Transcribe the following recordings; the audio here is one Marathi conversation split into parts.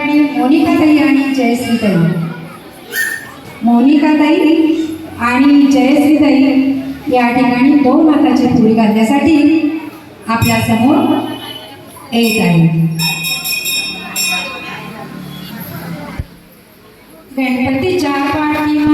आणि मोनिकाताई आणि जयश्रीताई. मोनिकाताई आणि जयश्रीताई या ठिकाणी दोन हाताची तुळी घालण्यासाठी आपल्यासमोर येत आहे गणपतीच्या पाठीमागे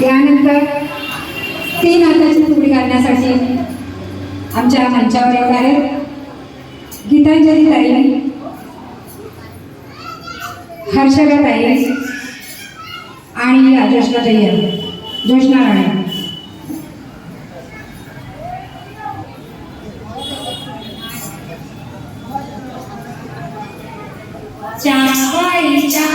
त्यानंतर तीन हाताची तुकडी करण्यासाठी आमच्या मंचावर येत आहेत गीतांजली ताई हर्षदा ताई आणि जोष्णा जोशना ताई आहेत. जोशना राणे चाफाईच्या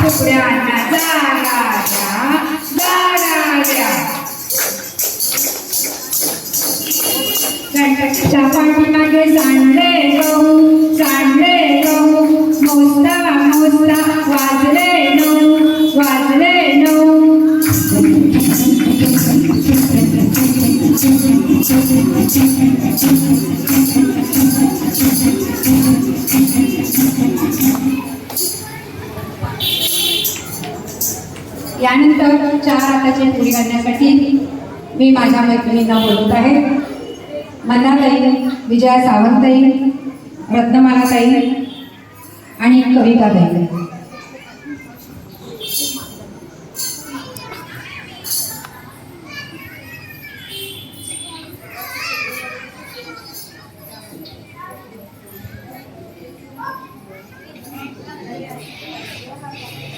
आमच्या फुगड्यांना जागा द्या जागा द्या गणपतीच्या पाठीमागे सांडले गहू सांडले गहू मोजता मोजता वाजले नऊ वाजले नऊ यानंतर चार हाताची पुढे करण्यासाठी मी माझ्या मैत्रिणींना बोलत आहे. मंदाताई विजया सावंतताई रत्नमालाताई आणि कविताताई.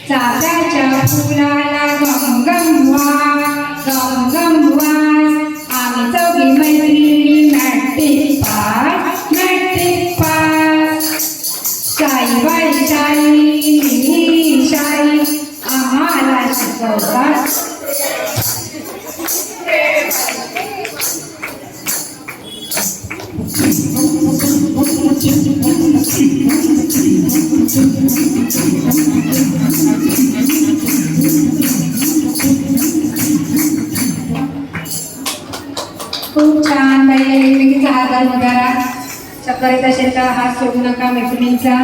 चाफ्याच्या फुलाला गमगम वास गमगम वास आम्ही चौघी मैत्रिणी मॅट्रिक पास मॅट्रिक पास शाई बाई शाई ही शाई आम्हाला शिकवतात खूप छान बाई एकमेकीचा हात घालून करा चक्कर शेता असेल हात सोडू नका मैत्रिणींचा.